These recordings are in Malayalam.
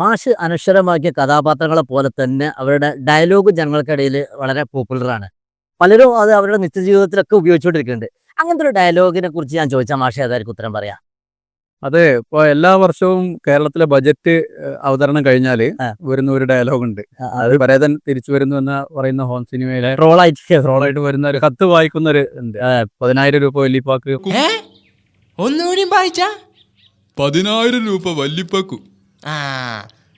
മാഷ് അനശ്വരമാക്കിയ കഥാപാത്രങ്ങളെ പോലെ തന്നെ അവരുടെ ഡയലോഗ് ജനങ്ങൾക്കിടയിൽ വളരെ പോപ്പുലറാണ് പലരും അത് അവരുടെ നിത്യജീവിതത്തിലൊക്കെ ഉപയോഗിച്ചുകൊണ്ടിരിക്കുന്നുണ്ട്. അങ്ങനത്തെ ഒരു ഡയലോഗിനെ കുറിച്ച് ഞാൻ ചോദിച്ചാൽ മാഷ് ഏതായിരിക്കും ഉത്തരം പറയാം? അതെ ഇപ്പൊ എല്ലാ വർഷവും കേരളത്തിലെ ബജറ്റ് അവതരണം കഴിഞ്ഞാൽ വരുന്ന ഒരു ഡയലോഗ് ഉണ്ട്. അത് പരേതൻ തിരിച്ചു വരുന്നു എന്ന് പറയുന്ന ഹോം സിനിമയിലെ ട്രോളായിട്ട് റോളായിട്ട് വരുന്ന ഒരു കത്ത് വായിക്കുന്ന ഒരു ഉണ്ട് പതിനായിരം രൂപ വല്യപ്പാക്ക് ഒന്നുകൂടി വായിച്ച? പതിനായിരം രൂപ വല്ലിപ്പക്കു. ആ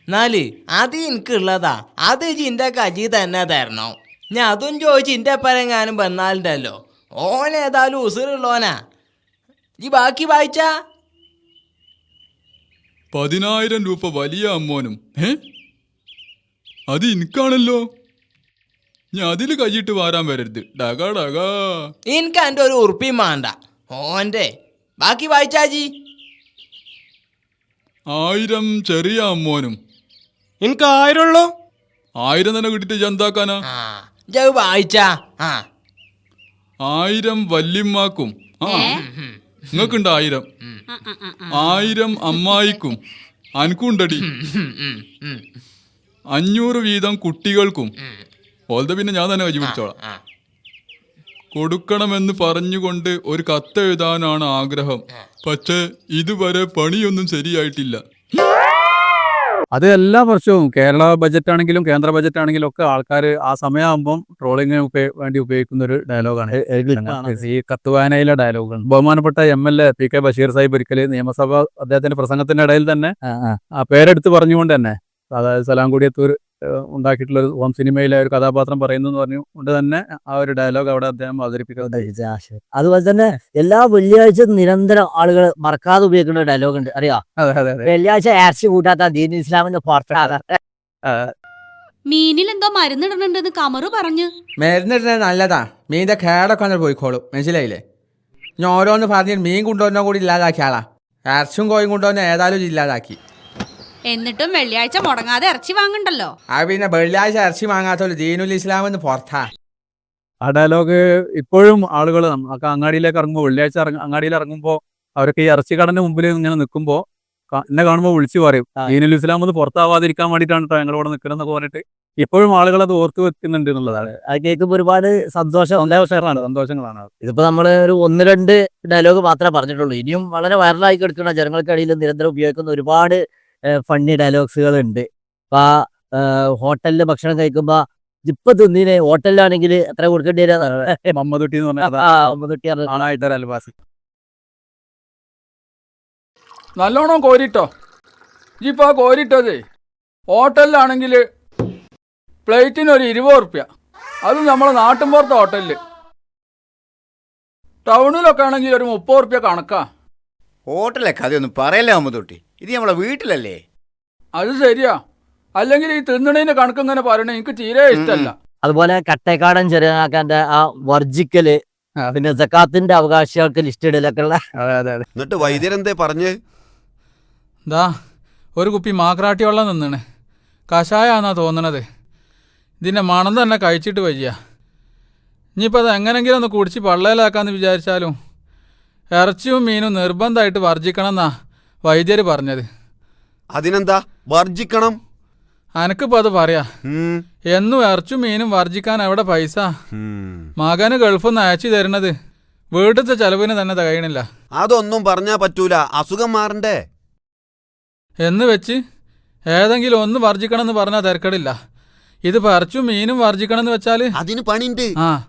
എന്നാൽ അത് എനിക്കുള്ളതാ. അത് എന്റെ കജി തന്നെ തരണോ. ഞാൻ അതും ചോദിച്ച് ഇന്റെ പരങ്ങാനും വന്നാലുണ്ടല്ലോ. ഓൻ ഏതായാലും ഉസറുള്ളോനാ. ഈ ബാക്കി വായിച്ച? പതിനായിരം രൂപ വലിയ അമ്മോനും ഏ അത് എനിക്കാണല്ലോ. ഞാൻ അതിൽ കൈയിട്ട് വാരാൻ വരരുത്. ഡകാ ഡകാ എനിക്ക് എന്റെ ഒരു ഉറുപ്പിയും വേണ്ട. ഓന്റെ ബാക്കി വായിച്ചാ വായിച്ചാജി ആയിരം ചെറിയ അമ്മോനും. എനിക്ക് ഉള്ളോ ആയിരം തന്നെ കിട്ടിട്ട് ചന്താക്കാനാ ആ. ജവ് വായിച്ചാ. ആ. ആയിരം വല്യമ്മാക്കും. ആ. നിങ്ങൾക്കുണ്ട് ആയിരം? ആയിരം അമ്മായിക്കും. അനക്കുണ്ടടി. അഞ്ഞൂറ് വീതം കുട്ടികൾക്കും. ഓൾത പിന്നെ ഞാൻ തന്നെ കൈ പിടിച്ചോളാം. കൊടുക്കണമെന്ന് പറഞ്ഞുകൊണ്ട് ഒരു കത്തെഴുതാനാണ് ആഗ്രഹം. പക്ഷേ ഇതുവരെ പണിയൊന്നും ശരിയായിട്ടില്ല. അത് എല്ലാ വർഷവും കേരള ബജറ്റ് ആണെങ്കിലും കേന്ദ്ര ബജറ്റ് ആണെങ്കിലും ഒക്കെ ആൾക്കാർ ആ സമയമാകുമ്പം ട്രോളിങ്ങിന് വേണ്ടി ഉപയോഗിക്കുന്ന ഒരു ഡയലോഗാണ് ഈ കത്തുവായനയിലെ ഡയലോഗാണ്. ബഹുമാനപ്പെട്ട M L A P K Basheer Sahib ഒരിക്കൽ നിയമസഭ അദ്ദേഹത്തിന്റെ പ്രസംഗത്തിന്റെ ഇടയിൽ തന്നെ ആ പേരെടുത്ത് പറഞ്ഞുകൊണ്ട് തന്നെ അതായത് സലാംകുടിയത്തൂർ ഉണ്ടാക്കിയിട്ടുള്ള ഒരു ഹോം സിനിമയിലെ ഒരു കഥാപാത്രം പറയുന്നു പറഞ്ഞു. കൊണ്ട് തന്നെ ആ ഒരു ഡയലോഗ് അവിടെ അദ്ദേഹം അവതരിപ്പിക്കുന്നത് അതുപോലെ തന്നെ എല്ലാ വെള്ളിയാഴ്ച നിരന്തരം ആളുകൾ മറക്കാതെ ഉപയോഗിക്കുന്ന ഡയലോഗ് ഉണ്ട്. അറിയാ? അതെ അതെ അതെ. വെള്ളിയാഴ്ച ഇറച്ചി കൂട്ടാത്ത ദീൻ ഇസ്ലാമിന്റെ മീനിൽ എന്തോ മരുന്നിടുന്നുണ്ടെന്ന് കമറു പറഞ്ഞു. മരുന്നിടുന്നത് നല്ലതാ. മീന്റെ കേടൊക്കെ വന്നിട്ട് പോയിക്കോളും. മനസ്സിലായില്ലേ? ഞാൻ ഓരോന്ന് പറഞ്ഞിട്ട് മീൻ കൊണ്ടുവന്നോ കൂടി ഇല്ലാതാക്കിയാളാ ഇറച്ചും കോയും കൊണ്ടുവന്ന ഏതായാലും ഇല്ലാതാക്കി. എന്നിട്ടും വെള്ളിയാഴ്ച മുടങ്ങാതെ ഇറച്ചി വാങ്ങണ്ടല്ലോ. ആ പിന്നെ വെള്ളിയാഴ്ച ഇറച്ചി വാങ്ങാത്തോൽ ദീനുൽ ഇസ്ലാമെന്ന് പുറത്താ. ആ ഡയലോഗ് ഇപ്പോഴും ആളുകൾ നമുക്ക് അങ്ങാടിയിലേക്ക് ഇറങ്ങുമ്പോൾ വെള്ളിയാഴ്ച ഇറങ്ങ അങ്ങാടിയിൽ ഇറങ്ങുമ്പോൾ അവരൊക്കെ ഈ ഇറച്ചിക്കടന്റെ മുമ്പിൽ ഇങ്ങനെ നിൽക്കുമ്പോൾ എന്നെ കാണുമ്പോൾ വിളിച്ചു പറയും. ദീനുൽ ഇസ്ലാം ഒന്ന് പുറത്താവാതിരിക്കാൻ വേണ്ടിയിട്ടാണ് കേട്ടോ കൂടെ നിൽക്കണമെന്നൊക്കെ പറഞ്ഞിട്ട്. ഇപ്പോഴും ആളുകൾ അത് ഓർത്ത് വെക്കുന്നുണ്ട് എന്നുള്ളതാണ്. അത് കേൾക്കുമ്പോൾ ഒരുപാട് സന്തോഷം സന്തോഷങ്ങളാണ് സന്തോഷങ്ങളാണ്. ഇതിപ്പോ നമ്മൾ ഒരു ഒന്ന് രണ്ട് ഡയലോഗ് മാത്രമേ പറഞ്ഞിട്ടുള്ളൂ. ഇനിയും വളരെ വൈറലായി കിടക്കുന്ന ജനങ്ങൾക്കിടയിൽ നിരന്തരം ഉപയോഗിക്കുന്ന ഒരുപാട് ഫണ്ണി ഡയലോഗ്സുകൾ ഉണ്ട് ആ ഹോട്ടലിൽ ഭക്ഷണം കഴിക്കുമ്പോ ഇപ്പൊ തിന്നിന് ഹോട്ടലിലാണെങ്കിൽ എത്ര കൊടുക്കേണ്ടി വരാ? മമ്മദുട്ടി എന്ന് പറഞ്ഞാൽ അൽവാസി നല്ലോണം കോരിട്ടോ. ഇപ്പൊ കോരിട്ടത് ഹോട്ടലിലാണെങ്കിൽ പ്ലേറ്റിന് ഒരു ഇരുപത് റുപ്യ. അത് നമ്മളെ നാട്ടിൻപുറത്തെ ഹോട്ടലിൽ. ടൗണിലൊക്കെ ആണെങ്കിൽ ഒരു മുപ്പത് റുപ്യ കണക്കാ. ഹോട്ടലൊക്കെ അതൊന്നും പറയല്ലേ അമ്മതൊട്ടി ഇത് നമ്മളെ വീട്ടിലല്ലേ? അത് ശരിയാ. അല്ലെങ്കിൽ ഈ തിന്നണേന്റെ കണക്ക് ഇങ്ങനെ പറയണേ എനിക്ക് തീരെ ഇഷ്ടമല്ല അതുപോലെ കട്ടേക്കാടൻ ചെറിയാക്കാന്റെ ആ വർജിക്കൽ പിന്നെ ജക്കാത്തിന്റെ അവകാശികൾക്ക് ലിസ്റ്റ് ഇടലൊക്കെ ഉള്ള അതെ അതെ അതെ. എന്നിട്ട് വൈദ്യരെന്തേ പറഞ്ഞ്? ദാ ഒരു കുപ്പി മാക്രാട്ടി വെള്ളം നിന്നാണ് കഷായാന്നാ തോന്നണത്. ഇതിന്റെ മണം തന്നെ കഴിച്ചിട്ട് വയ്യ. ഇനിയിപ്പോൾ അത് എങ്ങനെങ്കിലും ഒന്ന് കുടിച്ച് പള്ളയിലാക്കാന്ന് വിചാരിച്ചാലും ഇറച്ചിയും മീനും നിർബന്ധമായിട്ട് വർജിക്കണം എന്നാ വൈദ്യർ പറഞ്ഞത്. അതിനെന്താ? വർജിക്കണം അനക്കിപ്പോ അത് പറയാ. എന്നും ഇറച്ചും മീനും വർജിക്കാൻ അവിടെ പൈസ. മകന് ഗൾഫിൽ നിന്ന് അയച്ചു തരണത് വീട്ടിലത്തെ ചെലവിന് തന്നെ തകയണില്ല. അതൊന്നും പറഞ്ഞാ പറ്റൂല. അസുഖം മാറണ്ടേ? എന്ന് വെച്ച് ഏതെങ്കിലും ഒന്ന് വർജിക്കണം എന്ന് പറഞ്ഞാൽ തിരക്കടില്ല. ഇത് പറിച്ചും മീനും വർജിക്കണം എന്ന് വെച്ചാൽ അതിന് പണിണ്ട്. ആ.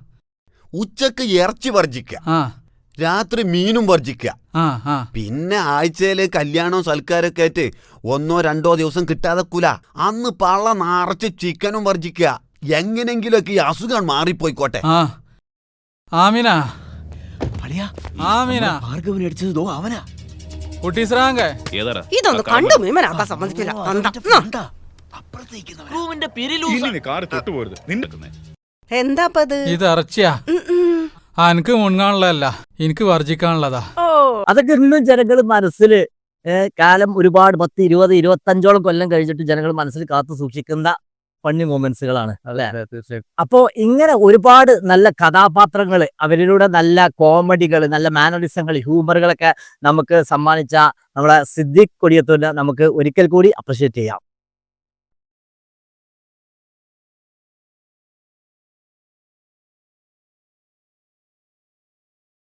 ഉച്ചയ്ക്ക് ഇറച്ചി വർജിക്ക ആ. രാത്രി മീനും വർജിക്കുക പിന്നെ ആഴ്ചയിൽ കല്യാണവും സൽക്കാരൊക്കെ ആയിട്ട് ഒന്നോ രണ്ടോ ദിവസം കിട്ടാതെക്കൂല അന്ന് പള്ള നിറച്ച് ചിക്കനും വർജിക്കുക എങ്ങനെങ്കിലൊക്കെ ഈ അസുഖം മാറിപ്പോയിക്കോട്ടെ. ആ. ആമിന. ആമിന. ഭാർഗവനടിച്ചതോ അവനാ. കുട്ടീസ്രാങ്കെ ഇതൊന്ന് കണ്ടു? മീമനാക്കാൻ സമ്മതിക്കില്ല കണ്ട. എന്താപ്പത്? ഇത് ഇറച്ചിയാ. ആ എനിക്ക് മുൻകാണുള്ളതല്ല. എനിക്ക് വർജിക്കാനുള്ളതാ. ഓ. അതൊക്കെ ഇന്നും ജനങ്ങൾ മനസ്സിൽ കാലം ഒരുപാട് പത്ത് ഇരുപത് ഇരുപത്തഞ്ചോളം കൊല്ലം കഴിഞ്ഞിട്ട് ജനങ്ങൾ മനസ്സിൽ കാത്തു സൂക്ഷിക്കുന്ന ഫണ്ണി മൊമെന്റ്സുകളാണ് അല്ലെ? അപ്പോ ഇങ്ങനെ ഒരുപാട് നല്ല കഥാപാത്രങ്ങൾ അവരിലൂടെ നല്ല കോമഡികൾ നല്ല മാനറിസങ്ങൾ ഹ്യൂമറുകളൊക്കെ നമുക്ക് സമ്മാനിച്ച നമ്മുടെ സിദ്ദിഖ് കൊടിയത്തൂരിനെ നമുക്ക് ഒരിക്കൽ കൂടി അപ്രിഷിയേറ്റ് ചെയ്യാം.